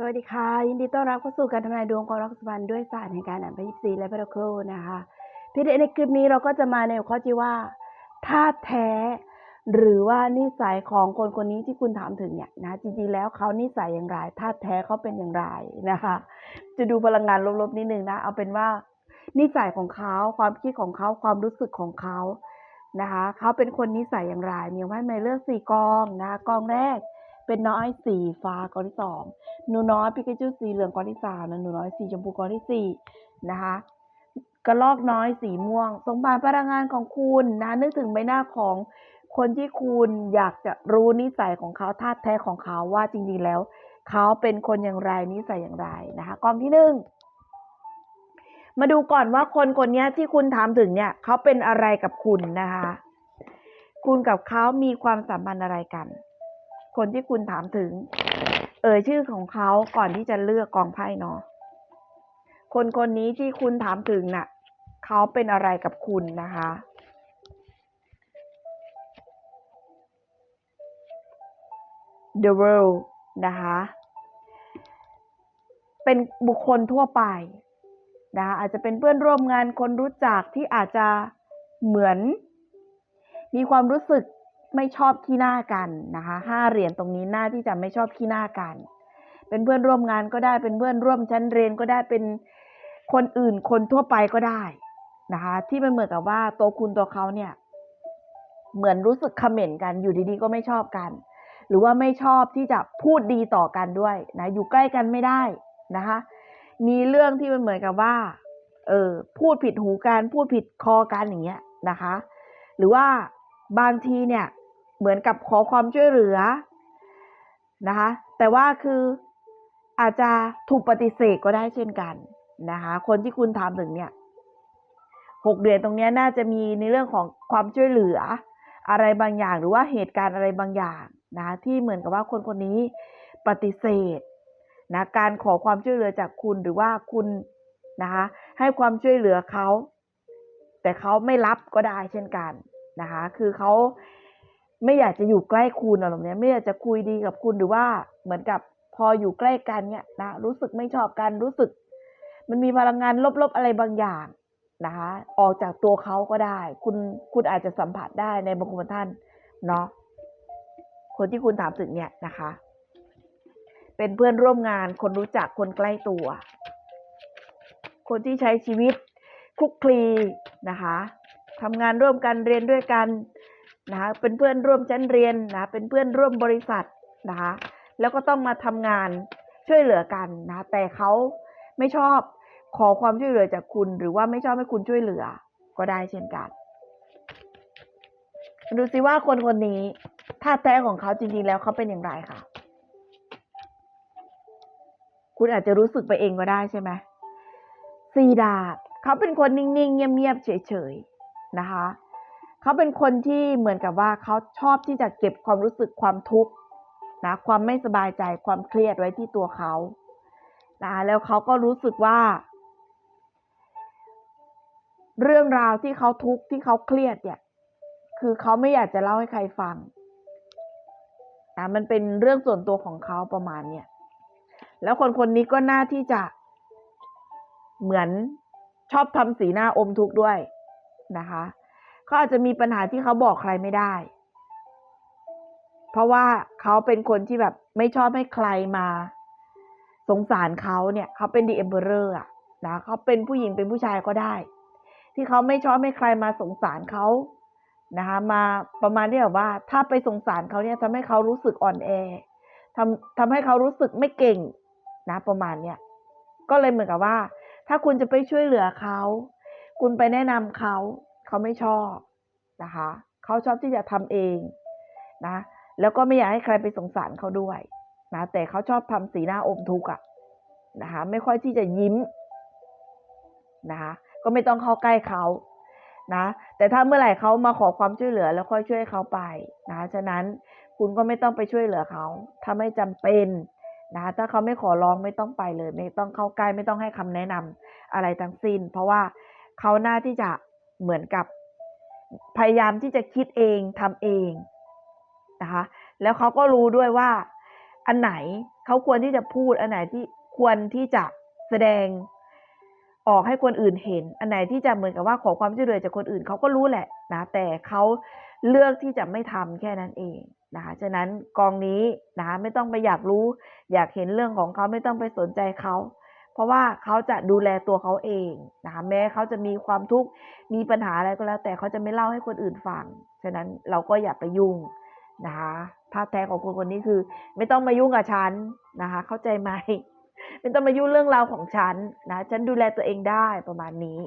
สวัสดีค่ะ ยินดีต้อนรับเข้าสู่การทำนายดวงของรักษบันด้วยศาสตร์แห่งการอ่านไพ่ยิปซีและพราโคนะคะพี่เดในคลิปนี้เราก็จะมาในหัวข้อที่ว่าธาตุแท้ หรือว่านิสัยของคนคนนี้ที่คุณถามถึงเนี่ยนะจริงๆแล้วเขานิสัยอย่างไรธาตุแท้เขาเป็นอย่างไรนะคะ จะดูพลังงานลบๆนิดนึงนะ เอาเป็นว่านิสัยของเขาความคิดของเขาความรู้สึกของเขานะคะเขาเป็นคนนิสัยอย่างไรมีไพ่หมาเลือกสี่กองนะกองแรก เป็นน้อยสีฟ้าก้องที่สองหนูน้อยปิกาจูสีเหลืองก้องที่สามนะหนูน้อยสีชมพูก้องที่สี่นะคะกระลอกน้อยสีม่วง สมบัติพลังงานของคุณนะนึกถึงใบหน้าของคนที่คุณอยากจะรู้นิสัยของเขาธาตุแท้ของเขาว่าจริงๆแล้ว เขาเป็นคนอย่างไรนิสัยอย่างไรนะคะกองที่หนึ่งมาดูก่อนว่าคนคนนี้ที่คุณถามถึงเนี่ย เขาเป็นอะไรกับคุณนะคะ คุณกับเขามีความสัมพันธ์อะไรกัน คนที่คุณถามถึง เอ่ยชื่อของเขาก่อนที่จะเลือกกองไพ่เนาะคนคนนี้ที่คุณถามถึงน่ะเขาเป็นอะไรกับคุณนะคะ The world นะคะ เป็นบุคคลทั่วไปนะคะอาจจะเป็นเพื่อนร่วมงานคนรู้จักที่อาจจะเหมือน มีความรู้สึก ไม่ชอบขี้หน้ากันนะคะห้าเหรียญตรงนี้หน้าที่จะไม่ชอบขี้หน้ากัน เป็นเพื่อนร่วมงานก็ได้เป็นเพื่อนร่วมชั้นเรียนก็ได้เป็นคนอื่นคนทั่วไปก็ได้นะคะ ที่มันเหมือนกับว่าตัวคุณตัวเขาเนี่ย เหมือนรู้สึกเขม่นกันอยู่ดีๆ ก็ไม่ชอบกัน หรือว่าไม่ชอบที่จะพูดดีต่อกันด้วยนะอยู่ใกล้กันไม่ได้นะคะ มีเรื่องที่มันเหมือนกับว่า เออพูดผิดหูกันพูดผิดคอกันอย่างเงี้ยนะคะ หรือว่าบางทีเนี่ย เหมือนกับขอความช่วยเหลือนะคะ แต่ว่าคืออาจจะถูกปฏิเสธก็ได้เช่นกันนะคะ คนที่คุณถามถึงเนี่ยหกเดือนตรงนี้น่าจะมีในเรื่องของความช่วยเหลือ อะไรบางอย่างหรือว่าเหตุการณ์อะไรบางอย่างนะที่เหมือนกับว่าคนคนนี้ปฏิเสธนะการขอความช่วยเหลือจากคุณหรือว่าคุณนะคะให้ความช่วยเหลือเขา แต่เขาไม่รับก็ได้เช่นกันนะคะ คือเขา ไม่อยากจะอยู่ใกล้คุณอะไรแบบเนี้ยไม่อยากจะคุยดีกับคุณหรือว่าเหมือนกับพออยู่ใกล้กันเนี่ยนะรู้สึกไม่ชอบกันรู้สึก มันมีพลังงานลบๆอะไรบางอย่างนะคะออกจากตัวเขาก็ได้ คุณคุณอาจจะสัมผัสได้ในบางคนท่านเนาะคนที่คุณถามถึงเนี่ยนะคะ เป็นเพื่อนร่วมงานคนรู้จักคนใกล้ตัว คนที่ใช้ชีวิตคลุกคลีนะคะทำงานร่วมกันเรียนด้วยกัน นะคะเป็นเพื่อนร่วมชั้นเรียนนะเป็นเพื่อนร่วมบริษัทนะคะแล้วก็ต้องมาทำงานช่วยเหลือกันนะแต่เขาไม่ชอบขอความช่วยเหลือจากคุณ หรือว่าไม่ชอบให้คุณช่วยเหลือ ก็ได้เช่นกันดูสิว่าคนคนนี้ท่าแท้ของเขาจริงๆแล้วเขาเป็นอย่างไรค่ะ คุณอาจจะรู้สึกไปเองก็ได้ใช่ไหมซีดาบเขาเป็นคนนิ่งๆ เงียบๆ เฉยๆ นะคะ เขาเป็นคนที่เหมือนกับว่าเขาชอบที่จะเก็บความรู้สึกความทุกข์นะความไม่สบายใจความเครียดไว้ที่ตัวเขานะแล้วเขาก็รู้สึกว่า เรื่องราวที่เขาทุกข์ที่เขาเครียดเนี่ย คือเขาไม่อยากจะเล่าให้ใครฟังนะมันเป็นเรื่องส่วนตัวของเขาประมาณเนี่ยแล้วคนคนนี้ก็น่าที่จะเหมือนชอบทำสีหน้าอมทุกข์ด้วยนะคะ เขาอาจจะมีปัญหาที่เขาบอกใครไม่ได้ เพราะว่าเขาเป็นคนที่แบบไม่ชอบให้ใครมา สงสารเขาเนี่ยเขาเป็นดีเอมเบอร์อะนะเขาเป็นผู้หญิงเป็นผู้ชายก็ได้ ที่เขาไม่ชอบให้ใครมาสงสารเขานะคะมาประมาณที่แบบว่า ถ้าไปสงสารเขาเนี่ยทำให้เขารู้สึกอ่อนแอทำทำให้เขารู้สึกไม่เก่งนะประมาณเนี้ยก็เลยเหมือนกับว่า ถ้าคุณจะไปช่วยเหลือเขา คุณไปแนะนำเขา เขาไม่ชอบนะคะเขาชอบที่จะทำเองนะแล้วก็ไม่อยากให้ใครไปสงสารเขาด้วยนะแต่เขาชอบทำสีหน้าอมทุกข์อะนะคะไม่ค่อยที่จะยิ้มนะคะก็ไม่ต้องเข้าใกล้เขานะแต่ถ้าเมื่อไหร่เขามาขอความช่วยเหลือแล้วค่อยช่วยเขาไปนะฉะนั้นคุณก็ไม่ต้องไปช่วยเหลือเขาถ้าไม่จำเป็นนะถ้าเขาไม่ขอร้องไม่ต้องไปเลย ไม่ต้องเข้าใกล้ไม่ต้องให้คำแนะนำอะไรทั้งสิ้น เพราะว่าเขาหน้าที่จะ เหมือนกับพยายามที่จะคิดเองทำเองนะคะ แล้วเขาก็รู้ด้วยว่า อันไหนเขาควรที่จะพูด อันไหนที่ควรที่จะแสดงออกให้คนอื่นเห็น อันไหนที่จะเหมือนกับว่าขอความช่วยเหลือจากคนอื่นเขาก็รู้แหละนะ แต่เขาเลือกที่จะไม่ทำแค่นั้นเองนะคะฉะนั้นกองนี้นะคะไม่ต้องไปอยากรู้ อยากเห็นเรื่องของเขาไม่ต้องไปสนใจเขา เพราะว่าเขาจะดูแลตัวเขาเองนะคะแม้เขาจะมีความทุกข์มีปัญหาอะไรก็แล้ว แต่เขาจะไม่เล่าให้คนอื่นฟังฉะนั้นเราก็อย่าไปยุ่งนะคะท่าแท้ของคนคนนี้คือ ไม่ต้องมายุ่งกับฉันนะคะ เข้าใจไหมไม่ต้องมายุ่งเรื่องราวของฉันนะฉันดูแลตัวเองได้ประมาณนี้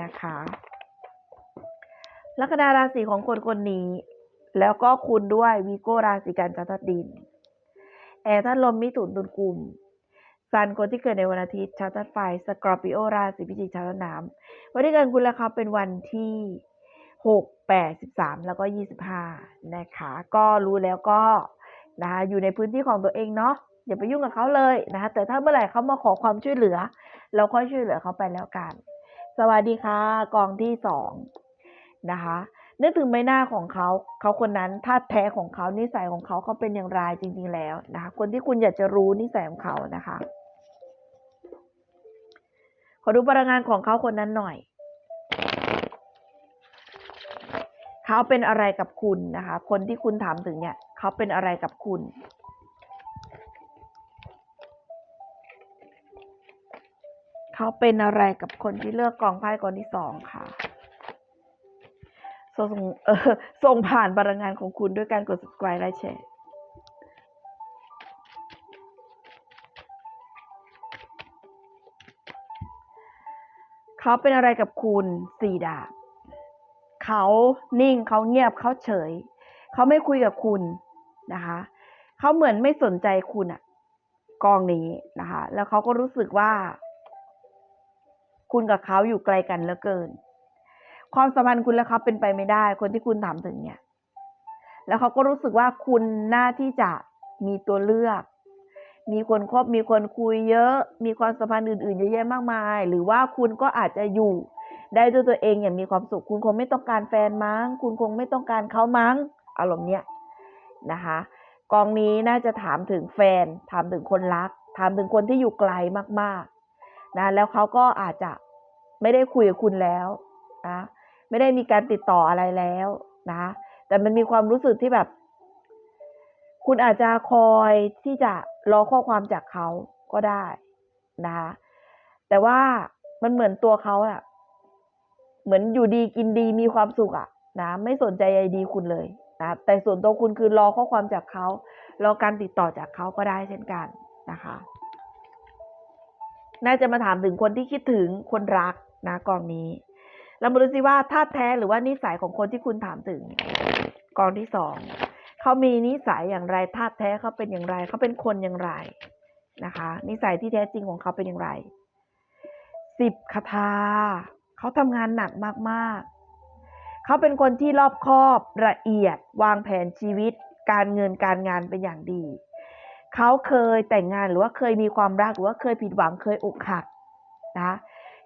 นะคะลัคนาราศีของคนคนนี้ แล้วก็คุณด้วยวีโก้ราศีกันจันทดิน แอร์ธาตุลมมิถุนตุลกลุ่ม ซันคนที่เกิดในวันอาทิตย์ชาวธาตุไฟสกอร์ปิโอราศีพิจิกชาวธาตุน้ำวันที่เกิดคุณและเขาเป็นวันที่หกแปดสิบสามแล้วก็ยี่สิบห้านะคะ ก็รู้แล้วก็นะคะอยู่ในพื้นที่ของตัวเองเนาะอย่าไปยุ่งกับเขาเลยนะคะแต่ถ้าเมื่อไหร่เขามาขอความช่วยเหลือ เราค่อยช่วยเหลือเขาไปแล้วกัน สวัสดีค่ะกองที่สองนะคะนึกถึงใบหน้าของเขา เขาคนนั้นท่าตุแท้ของเขานิสัยของเขาเขาเป็นอย่างไรจริง ๆ แล้วนะคะ คนที่คุณอยากจะรู้นิสัยของเขานะคะ ขอดูพลังงานของเขาคนนั้นหน่อย เขาเป็นอะไรกับคุณนะคะ คนที่คุณถามถึงเนี่ย เขาเป็นอะไรกับคุณเขาเป็นอะไรกับคนที่เลือกกองไพ่กองที่สองค่ะ ส่งเออส่งผ่านพลังงานของคุณด้วยการกด subscribe และแชร์ เขาเป็นอะไรกับคุณสี่ดาบเขานิ่งเขาเงียบเขาเฉย เขาไม่คุยกับคุณนะคะเขาเหมือนไม่สนใจคุณอะกองนี้นะคะ แล้วเขาก็รู้สึกว่า คุณกับเขาอยู่ไกลกันเหลือเกิน ความสัมพันธ์คุณและเขาเป็นไปไม่ได้ คนที่คุณถามถึงเนี่ย แล้วเขาก็รู้สึกว่าคุณน่าที่จะมีตัวเลือก มีคนคบมีคนคุยเยอะ มีความสัมพันธ์อื่นๆเยอะแยะมากมาย หรือว่าคุณก็อาจจะอยู่ได้ด้วยตัวเองอย่างมีความสุข คุณคงไม่ต้องการแฟนมั้ง คุณคงไม่ต้องการเขามั้ง อารมณ์เนี้ยนะคะ กองนี้น่าจะถามถึงแฟน ถามถึงคนรัก ถามถึงคนที่อยู่ไกลมากๆ นะ แล้วเขาก็อาจจะไม่ได้คุยกับคุณแล้วนะ ไม่ได้มีการติดต่ออะไรแล้วนะ แต่มันมีความรู้สึกที่แบบ คุณอาจจะคอยที่จะ รอข้อความจากเขาก็ได้นะคะแต่ว่ามันเหมือนตัวเขาอะเหมือนอยู่ดีกินดีมีความสุขอะนะ ไม่สนใจใยดีคุณเลยนะแต่ส่วนตัวคุณคือรอข้อความจากเขารอการติดต่อจากเขาก็ได้เช่นกันนะคะ น่าจะมาถามถึงคนที่คิดถึงคนรักนะกองนี้เรามาดูสิว่าท่าแท้หรือว่านิสัยของคนที่คุณถามถึงกองที่สอง เขามีนิสัยอย่างไรท่าแท้เขาเป็นอย่างไร เขาเป็นคนอย่างไรนะคะ นิสัยที่แท้จริงของเขาเป็นอย่างไรสิบคาถาเขาทำงานหนักมากๆ เขาเป็นคนที่รอบคอบละเอียด วางแผนชีวิต การเงินการงานเป็นอย่างดี เขาเคยแต่งงานหรือว่าเคยมีความรักหรือว่าเคยผิดหวังเคยอกหักนะ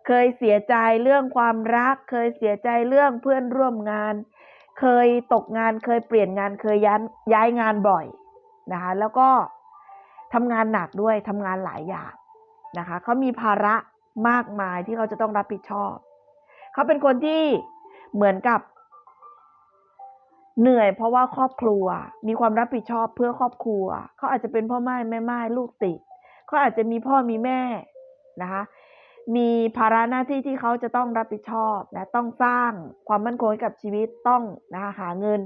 เคยเสียใจเรื่องความรัก เคยเสียใจเรื่องเพื่อนร่วมงานเเคยตกงานเคยเปลี่ยนงานเคยย้ายย้ายงานบ่อยนะคะแล้วก็ทำงานหนักด้วยทำงานหลายอย่างนะคะเขามีภาระมากมายที่เขาจะต้องรับผิดชอบ เขาเป็นคนที่เหมือนกับ เหนื่อยเพราะว่าครอบครัว มีความรับผิดชอบเพื่อครอบครัว เขาอาจจะเป็นพ่อแม่แม่ไม้ลูกติดเขาอาจจะมีพ่อมีแม่นะคะ มีภาระหน้าที่ที่เขาจะต้องรับผิดชอบนะต้องสร้างความมั่นคงให้กับชีวิตต้องนะคะหาเงิน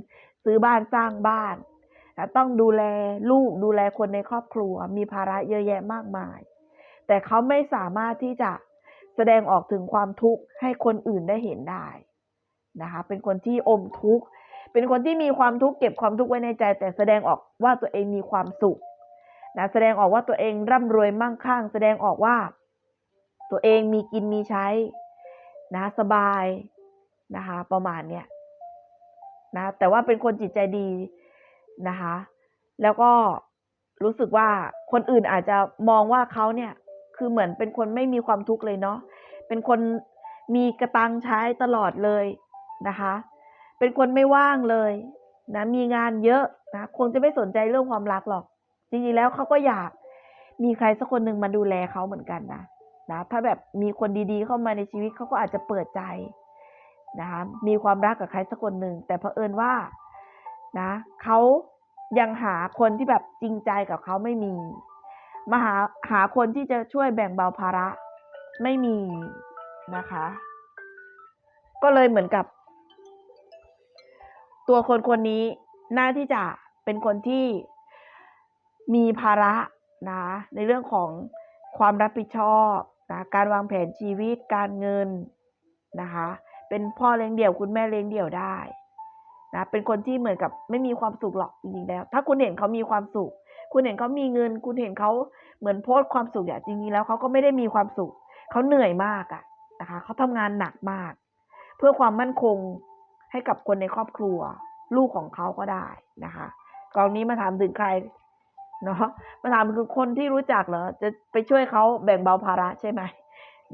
ซื้อบ้านสร้างบ้านนะต้องดูแลลูกดูแลคนในครอบครัว มีภาระเยอะแยะมากมาย แต่เขาไม่สามารถที่จะแสดงออกถึงความทุกข์ให้คนอื่นได้เห็นได้นะคะเป็นคนที่อมทุกข์เป็นคนที่มีความทุกข์เก็บความทุกข์ไว้ในใจ แต่แสดงออกว่าตัวเองมีความสุขนะแสดงออกว่าตัวเองร่ำรวยมั่งคั่ง แสดงออกว่า ตัวเองมีกินมีใช้นะสบายนะคะประมาณเนี้ยนะแต่ว่าเป็นคนจิตใจดีนะคะ แล้วก็รู้สึกว่าคนอื่นอาจจะมองว่าเขาเนี่ยคือเหมือนเป็นคนไม่มีความทุกข์เลยเนาะเป็นคนมีกระตังใช้ตลอดเลยนะคะ เป็นคนไม่ว่างเลยนะมีงานเยอะนะคงจะไม่สนใจเรื่องความรักหรอก จริงๆแล้วเขาก็อยากมีใครสักคนหนึ่งมาดูแลเขาเหมือนกันนะ นะ ถ้าแบบมีคนดีๆเข้ามาในชีวิตเขาก็อาจจะเปิดใจนะคะ มีความรักกับใครสักคนหนึ่ง แต่เผอิญว่า นะเขายังหาคนที่แบบจริงใจกับเขาไม่มี มาหาหาคนที่จะช่วยแบ่งเบาภาระไม่มีนะคะ ก็เลยเหมือนกับ ตัวคนคนนี้น่าที่จะเป็นคนที่มีภาระนะในเรื่องของความรับผิดชอบ นะการวางแผนชีวิตการเงินนะคะ เป็นพ่อเลี้ยงเดี่ยวคุณแม่เลี้ยงเดี่ยวได้นะเป็นคนที่เหมือนกับไม่มีความสุขหรอกจริงๆแล้ว ถ้าคุณเห็นเขามีความสุข คุณเห็นเขามีเงิน คุณเห็นเขาเหมือนโพสต์ความสุขอย่างจริงๆแล้วเขาก็ไม่ได้มีความสุขเขาเหนื่อยมากอะนะคะเขาทำงานหนักมาก เพื่อความมั่นคงให้กับคนในครอบครัว ลูกของเขาก็ได้นะคะกองนี้มาถามถึงใคร เนาะมาถามถึงคนที่รู้จักเหรอจะไปช่วยเขาแบ่งเบาภาระใช่ไหม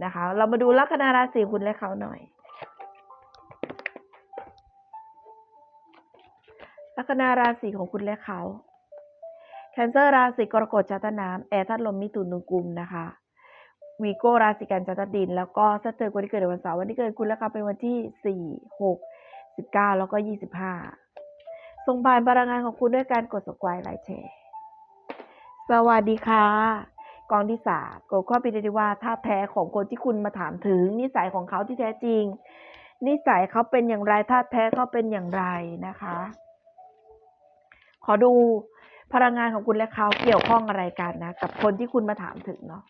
นะคะ เรามาดูลัคนาราศีคุณและเขาหน่อยลัคนาราศีของคุณและเขาแคนเซอร์ราศีกรกฎจัตน้ำแอร์ธาตุลมมิถุนนุกุมนะคะวีโก้ราศีกันจัตดิน แล้วก็สัตเตอร์คนที่เกิดในวันเสาร์วันที่เกิดคุณและเขาเป็นวันที่สี่หกสิบเก้าแล้วก็ยี่สิบห้าส่งผ่านพลังงานของคุณด้วยการกดสควายไลค์แชร์ สวัสดีค่ะ กองที่สามกข้อพิจารณาว่าท่าแท้ของคนที่คุณมาถามถึง นิสัยของเขาที่แท้จริง นิสัยเขาเป็นอย่างไรท่าแท้เขาเป็นอย่างไรนะคะ ขอดูพลังงานของคุณและเขาเกี่ยวข้องอะไรกันนะ กับคนที่คุณมาถามถึงเนาะ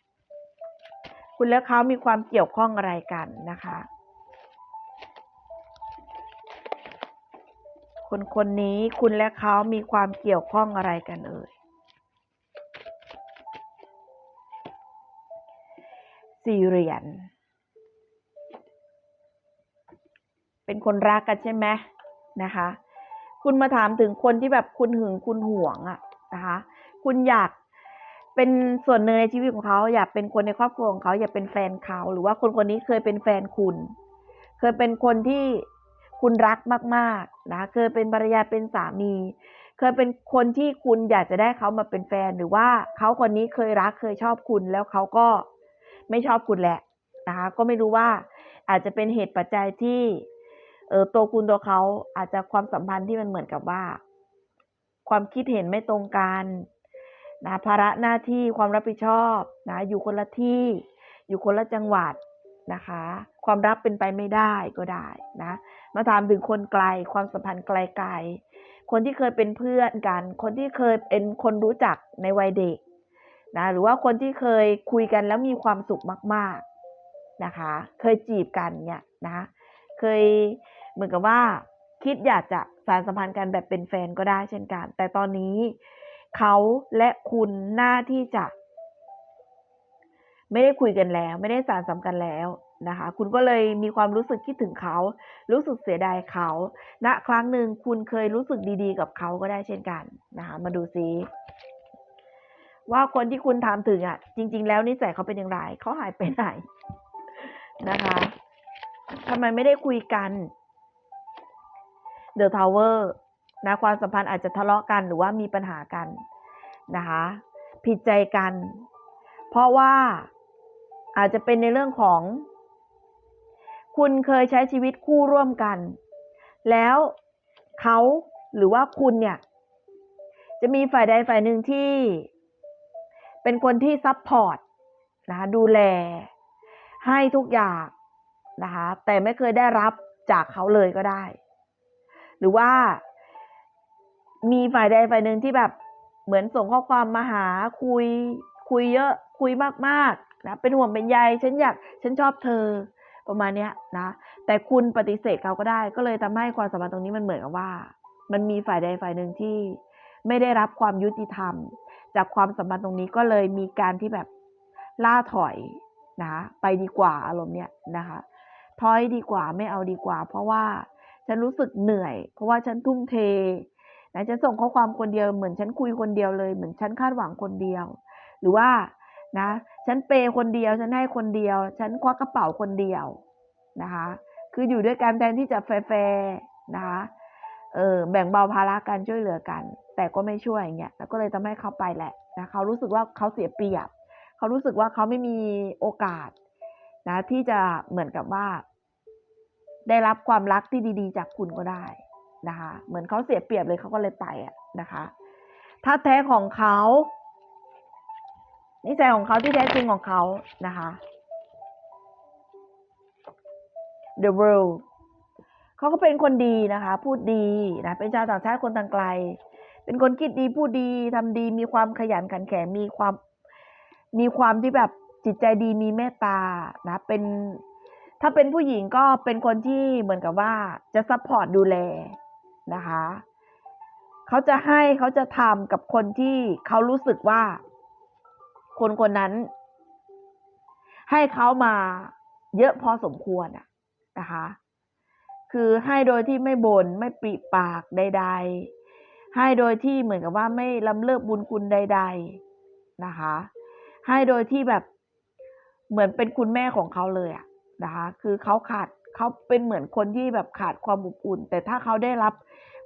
คุณและเขามีความเกี่ยวข้องอะไรกันนะคะ คนคนนี้คุณและเขามีความเกี่ยวข้องอะไรกันเอ่ย สี่เหรียญเป็นคนรักกันใช่ไหมนะคะ คุณมาถามถึงคนที่แบบคุณหึงคุณห่วงอะนะคะ คุณอยากเป็นส่วนหนึ่งในชีวิตของเขาอยากเป็นคนในครอบครัวของเขาอยากเป็นแฟนเขาหรือว่าคนคนนี้เคยเป็นแฟนคุณ เคยเป็นคนที่คุณรักมากๆนะเคยเป็นภรรยาเป็นสามี เคยเป็นคนที่คุณอยากจะได้เขามาเป็นแฟนหรือว่าเขาคนนี้เคยรักเคยชอบคุณแล้วเขาก็ ไม่ชอบคุณแหละนะคะก็ไม่รู้ว่าอาจจะเป็นเหตุปัจจัยที่เออตัวคุณตัวเขาอาจจะความสัมพันธ์ที่มันเหมือนกับว่า ความคิดเห็นไม่ตรงกันนะภาระหน้าที่ความรับผิดชอบนะอยู่คนละที่ อยู่คนละจังหวัดนะคะ ความรักเป็นไปไม่ได้ก็ได้นะมาถามถึงคนไกลความสัมพันธ์ไกลๆคนที่เคยเป็นเพื่อนกัน คนที่เคยเป็นคนรู้จักในวัยเด็ก นะหรือว่าคนที่เคยคุยกันแล้วมีความสุขมาก ๆนะคะ เคยจีบกันเนี่ยนะเคยเหมือนกับว่าคิดอยากจะสารสัมพันธ์กันแบบเป็นแฟนก็ได้เช่นกัน แต่ตอนนี้เขาและคุณหน้าที่จะ ไม่ได้คุยกันแล้ว ไม่ได้สารสัมกันแล้วนะคะ คุณก็เลยมีความรู้สึกคิดถึงเขา รู้สึกเสียดายเขาณนะครั้งหนึ่งคุณเคยรู้สึกดีๆ กับเขาก็ได้เช่นกันนะคะ มาดูซิ ว่าคนที่คุณถามถึงอะ จริง ๆ แล้วนิสัยเขาเป็นอย่างไรเขาหายไปไหนนะคะทำไมไม่ได้คุยกันเดอะทาวเวอร์นะความสัมพันธ์อาจจะทะเลาะกันหรือว่ามีปัญหากันนะคะ ผิดใจกัน เพราะว่าอาจจะเป็นในเรื่องของ คุณเคยใช้ชีวิตคู่ร่วมกัน แล้วเขาหรือว่าคุณเนี่ย จะมีฝ่ายใดฝ่ายหนึ่งที่ เป็นคนที่ซัพพอร์ตนะคะดูแลให้ทุกอย่างนะคะแต่ไม่เคยได้รับจากเขาเลยก็ได้ หรือว่ามีฝ่ายใดฝ่ายหนึ่งที่แบบเหมือนส่งข้อความมาหาคุยคุยเยอะคุยมากๆนะเป็นห่วงเป็นใยฉันอยากฉันชอบเธอประมาณเนี้ยนะแต่คุณปฏิเสธเขาก็ได้ ก็เลยทำให้ความสัมพันธ์ตรงนี้มันเหมือนกับว่า มันมีฝ่ายใดฝ่ายหนึ่งที่ ไม่ได้รับความยุติธรรม จากความสัมพันธ์ตรงนี้ก็เลยมีการที่แบบล่าถอยนะไปดีกว่าอารมณ์เนี้ยนะคะถอยดีกว่าไม่เอาดีกว่า เพราะว่าฉันรู้สึกเหนื่อย เพราะว่าฉันทุ่มเทนะฉันส่งข้อความคนเดียวเหมือนฉันคุยคนเดียวเลยเหมือนฉันคาดหวังคนเดียว หรือว่านะฉันเปย์คนเดียวฉันให้คนเดียว ฉันควักกระเป๋าคนเดียวนะคะ คืออยู่ด้วยกันแทนที่จะแฟร์นะคะ เออแบ่งเบาภาระกันช่วยเหลือกัน แต่ก็ไม่ช่วยอย่างเงี้ยแล้วก็เลยทำให้เขาไปแหละนะเขารู้สึกว่าเขาเสียเปรียบ เขารู้สึกว่าเขาไม่มีโอกาสนะที่จะเหมือนกับว่า ได้รับความรักที่ดีๆ จากคุณก็ได้นะคะ เหมือนเขาเสียเปรียบเลยเขาก็เลยไปอะนะคะถ้าแท้ของเขานิสัยของเขาที่แท้จริงของเขานะคะ The world เขาก็เป็นคนดีนะคะ พูดดีนะเป็นชาวต่างชาติคนต่างไกล เป็นคนคิดดีพูดดีทำดีมีความขยันขันแข็งมีความมีความที่แบบจิตใจดีมีเมตตานะเป็นถ้าเป็นผู้หญิงก็เป็นคนที่เหมือนกับว่าจะซัพพอร์ตดูแลนะคะเขาจะให้เขาจะทำกับคนที่เขารู้สึกว่า คนคนนั้น ให้เขามาเยอะพอสมควรนะคะ คือให้โดยที่ไม่บน่นไม่ปริปากใด ๆ ให้โดยที่เหมือนกับว่าไม่ล้ำเลิกบุญคุณใด ๆนะคะ ให้โดยที่แบบเหมือนเป็นคุณแม่ของเขาเลยอะนะคะ คือเขาขาดเขาเป็นเหมือนคนที่แบบขาดความอบอุ่น แต่ถ้าเขาได้รับ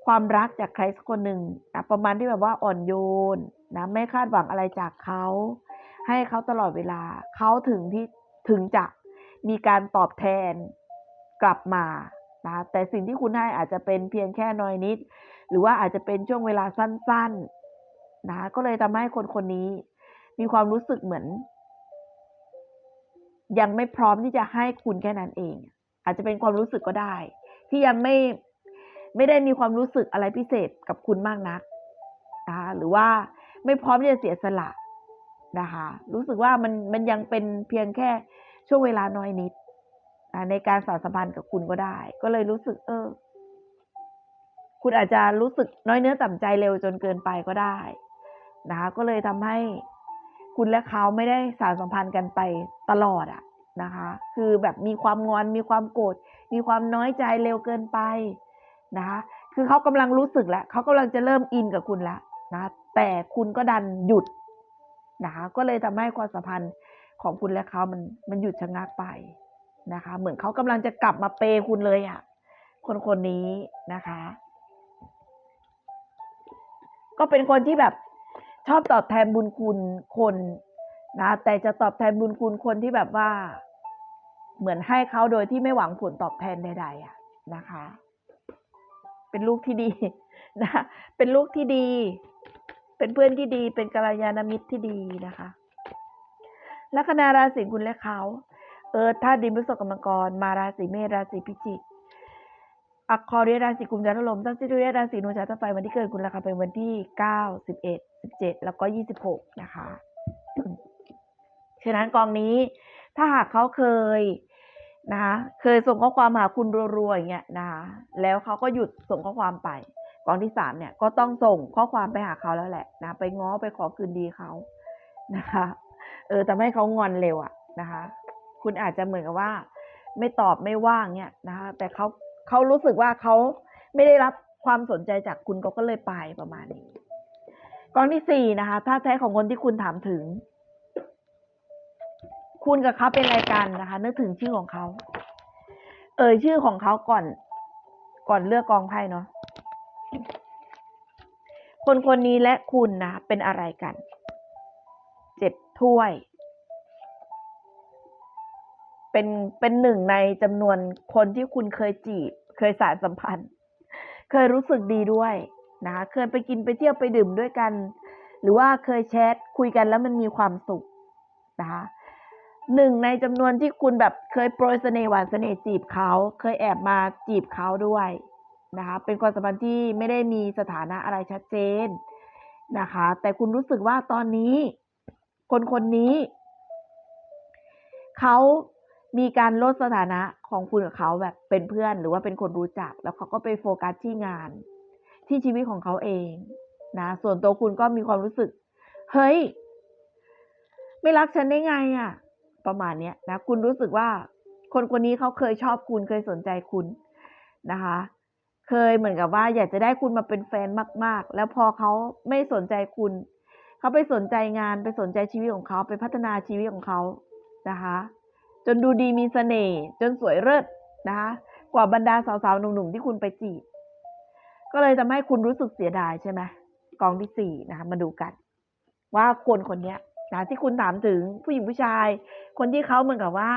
ความรักจากใครสักคนหนึ่งนะประมาณที่แบบว่าอ่อนโยนนะไม่คาดหวังอะไรจากเขา ให้เขาตลอดเวลาเขาถึงที่ถึงจะมีการตอบแทนกลับมา นะแต่สิ่งที่คุณให้อาจจะเป็นเพียงแค่น้อยนิด หรือว่าอาจจะเป็นช่วงเวลาสั้นๆนะก็เลยทำให้คนคนนี้ มีความรู้สึกเหมือน ยังไม่พร้อมที่จะให้คุณแค่นั้นเอง อาจจะเป็นความรู้สึกก็ได้ ที่ยังไม่ไม่ได้มีความรู้สึกอะไรพิเศษกับคุณมากนักนะคะหรือว่าไม่พร้อมที่จะเสียสละนะคะ รู้สึกว่ามันมันยังเป็นเพียงแค่ช่วงเวลาน้อยนิด ในการสานสัมพันธ์กับคุณก็ได้ ก็เลยรู้สึก เออ คุณอาจจะรู้สึกน้อยเนื้อต่ำใจเร็วจนเกินไปก็ได้นะคะ ก็เลยทำให้คุณและเขาไม่ได้สานสัมพันธ์กันไปตลอดอะนะคะ คือแบบมีความงอนมีความโกรธมีความน้อยใจเร็วเกินไปนะคะ คือเขากำลังรู้สึกแล้วเขากำลังจะเริ่มอินกับคุณแล้วนะแต่คุณก็ดันหยุดนะคะก็เลยทำให้ความสัมพันธ์ของคุณและเขามันมันหยุดชะงักไป นะคะ เหมือนเขากำลังจะกลับมาเปย์คุณเลยอะ่ะ คนคนนี้นะคะ ก็เป็นคนที่แบบชอบตอบแทนบุญคุณคนนะ แต่จะตอบแทนบุญคุณคนที่แบบว่า เหมือนให้เขาโดยที่ไม่หวังผลตอบแทนใด ๆอะนะคะ เป็นลูกที่ดีนะ เป็นลูกที่ดี เป็นเพื่อนที่ดี เป็นกัลยาณมิตรที่ดีนะคะลัคนาราศีคุณและเขา เออถ้าดินพฤษภกรรมกร มาราศีเมษราศีพิจิกอักคอเรียราศีกุมจันทลมตั้งซิเรียราศีนูชาตไฟวันที่เกิดคุณราคาเป็นวันที่เก้าสิบเอ็ดสิบเจ็ดแล้วก็ยี่สิบหกนะคะฉะนั้นกองนี้ถ้าหากเขาเคยนะคะเคยส่งข้อความหาคุณรัวๆอย่างเงี้ยนะคะแล้วเขาก็หยุดส่งข้อความไป กองที่สามเนี่ยก็ต้องส่งข้อความไปหาเขาแล้วแหละนะไปง้อไปขอคืนดีเขานะคะ เออทำให้เขางอนเร็วอะนะคะ คุณอาจจะเหมือนกับว่า ไม่ตอบไม่ว่างเนี่ยนะคะ แต่เขาเขารู้สึกว่าเขาไม่ได้รับความสนใจจากคุณเขาก็เลยไปประมาณนี้กองที่สี่นะคะ ถ้าแท้ของคนที่คุณถามถึง คุณกับเขาเป็นอะไรกันนะคะ นึกถึงชื่อของเขา เอ่ยชื่อของเขาก่อน ก่อนเลือกกองไพ่เนาะคนคนนี้และคุณนะเป็นอะไรกัน เจ็ดถ้วย เป็นเป็นหนึ่งในจำนวนคนที่คุณเคยจีบ เคยสารสัมพันธ์ เคยรู้สึกดีด้วยนะคะเคยไปกินไปเที่ยวไปดื่มด้วยกัน หรือว่าเคยแชทคุยกันแล้วมันมีความสุขนะคะหนึ่งในจำนวนที่คุณแบบเคยโปรยเสน่ห์หวานเสน่ห์จีบเขา เคยแอบมาจีบเขาด้วยนะคะเป็นความสัมพันธ์ที่ไม่ได้มีสถานะอะไรชัดเจนนะคะ แต่คุณรู้สึกว่าตอนนี้ คนคนนี้ เขา มีการลดสถานะของคุณกับเขาแบบเป็นเพื่อนหรือว่าเป็นคนรู้จัก แล้วเขาก็ไปโฟกัสที่งาน ที่ชีวิตของเขาเองนะ ส่วนตัวคุณก็มีความรู้สึก เฮ้ย ไม่รักฉันได้ไงอะ่ะ ประมาณเนี้ยนะ คุณรู้สึกว่า คนคนนี้เขาเคยชอบคุณเคยสนใจคุณนะคะ เคยเหมือนกับว่า อยากจะได้คุณมาเป็นแฟนมาก ๆ แล้วพอเขาไม่สนใจคุณ เขาไปสนใจงานไปสนใจชีวิตของเขาไปพัฒนาชีวิตของเขานะคะ จนดูดีมีเสน่ห์จนสวยเลิศนะคะกว่าบรรดาสาวๆหนุ่มๆที่คุณไปจีบ ก็เลยทำให้คุณรู้สึกเสียดายใช่ไหมกองที่สี่นะคะมาดูกัน ว่าคนคนนี้นะที่คุณถามถึงผู้หญิงผู้ชาย คนที่เขาเหมือนกับว่า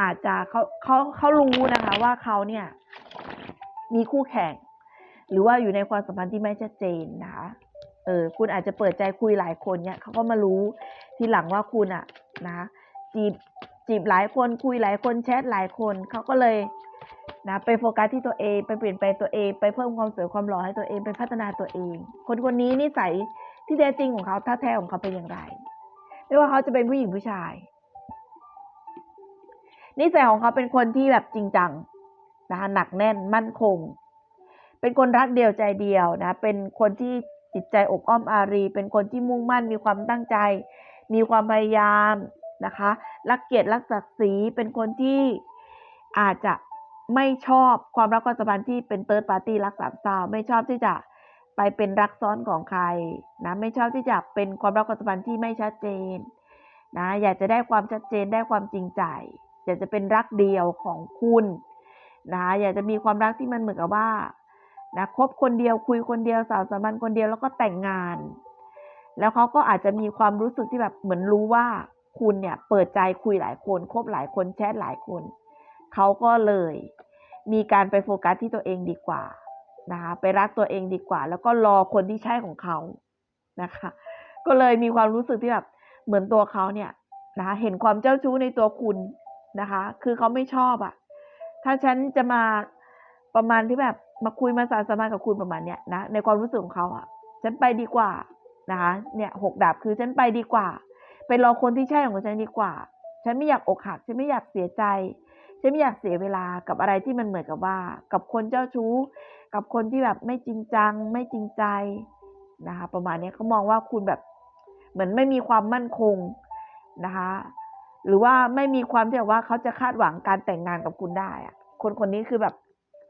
อาจจะเขาเขาเขารู้นะคะ ว่าเขาเนี่ย มีคู่แข่ง หรือว่าอยู่ในความสัมพันธ์ที่ไม่ชัดเจนนะคะเออคุณอาจจะเปิดใจคุยหลายคนเนี่ยเขาก็มารู้ทีหลังว่าคุณอะนะจีบ จีบหลายคนคุยหลายคนแชทหลายคนเขาก็เลยนะไปโฟกัสที่ตัวเอง ไปเปลี่ยนแปลงตัวเอง ไปเพิ่มความสวยความหล่อให้ตัวเองไปพัฒนาตัวเอง คนคนนี้นิสัยที่แท้จริงของเขาท่าแท้ของเขาเป็นอย่างไร ไม่ว่าเขาจะเป็นผู้หญิงผู้ชาย นิสัยของเขาเป็นคนที่แบบจริงจังนะคะหนักแน่นมั่นคง เป็นคนรักเดียวใจเดียวนะ เป็นคนที่จิตใจอกอ้อมอารี เป็นคนที่มุ่งมั่นมีความตั้งใจ มีความพยายาม นะคะ รักเกียรติรักศักดิ์ศรีเป็นคนที่อาจจะไม่ชอบความรักความสัมพันธ์ที่เป็นเติร์ดปาร์ตี้รักสามเศร้าไม่ชอบที่จะไปเป็นรักซ้อนของใครนะไม่ชอบที่จะเป็นความรักความสัมพันธ์ที่ไม่ชัดเจนนะอยากจะได้ความชัดเจนได้ความจริงใจ อยากจะเป็นรักเดียวของคุณนะอยากจะมีความรักที่มันเหมือนกับว่านะคบคนเดียวคุยคนเดียวสาวสัมพันธ์คนเดียวแล้วก็แต่งงาน แล้วเขาก็อาจจะมีความรู้สึกที่แบบเหมือนรู้ว่า คุณเนี่ยเปิดใจคุยหลายคนคบหลายคนแชทหลายคนเขาก็เลย มีการไปโฟกัสที่ตัวเองดีกว่านะคะไปรักตัวเองดีกว่า แล้วก็รอคนที่ใช่ของเขานะคะ ก็เลยมีความรู้สึกที่แบบเหมือนตัวเขาเนี่ยนะคะเห็นความเจ้าชู้ในตัวคุณนะคะ คือเขาไม่ชอบอะ่ะถ้าฉันจะมาประมาณที่แบบมาคุยมาสารสัมพันธ์กับคุณประมาณเนี้ยนะในความรู้สึกของเขาอะ่ะฉันไปดีกว่านะคะ เนี่ยหกดาบคือฉันไปดีกว่า ไปรอคนที่ใช่ของฉันดีกว่า ฉันไม่อยากอกหัก ฉันไม่อยากเสียใจ ฉันไม่อยากเสียเวลากับอะไรที่มันเหมือนกับว่า กับคนเจ้าชู้ กับคนที่แบบไม่จริงจัง ไม่จริงใจนะคะ ประมาณนี้เขามองว่าคุณแบบ เหมือนไม่มีความมั่นคงนะคะ หรือว่าไม่มีความที่แบบว่าเขาจะคาดหวังการแต่งงานกับคุณได้อะคนคนนี้คือแบบ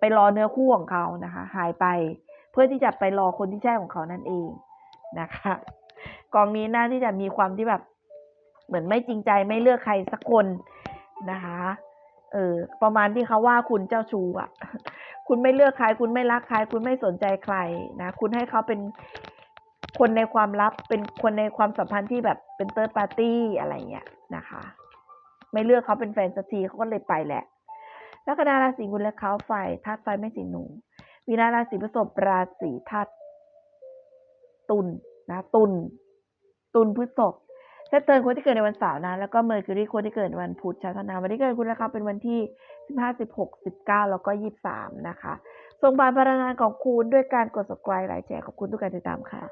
ไปรอเนื้อคู่ของเขานะคะ หายไปเพื่อที่จะไปรอคนที่ใช่ของเขานั่นเองนะคะกองนี้น่าที่จะมีความที่แบบ เหมือนไม่จริงใจไม่เลือกใครสักคนนะคะ เออประมาณที่เขาว่าคุณเจ้าชู้อะ คุณไม่เลือกใคร คุณไม่รักใคร คุณไม่สนใจใครนะคุณให้เขาเป็นคนในความลับเป็นคนในความสัมพันธ์ที่แบบเป็นเติร์ดปาร์ตี้อะไรเงี้ยนะคะ ไม่เลือกเขาเป็นแฟนสักทีเขาก็เลยไปแหละแล้วก็ดาราศีกุลและเขาไฟธาตุไฟไม่สีหนูวีนาราศีพฤษภราศีธาตุตุลนะตุลตุลพฤษภ ซตเติร์นคนที่เกิดในวันเสาร์นะ แล้วก็เมอร์คิวรีคนที่เกิดวันพุธชาตนาวันที่เกิดคุณนะคะเป็นวันที่ 15 16 19 แล้วก็ 23 นะคะ ส่งบานพลังงานของคุณด้วยการกด subscribe ไลค์แชร์ขอบคุณทุกการติดตามค่ะ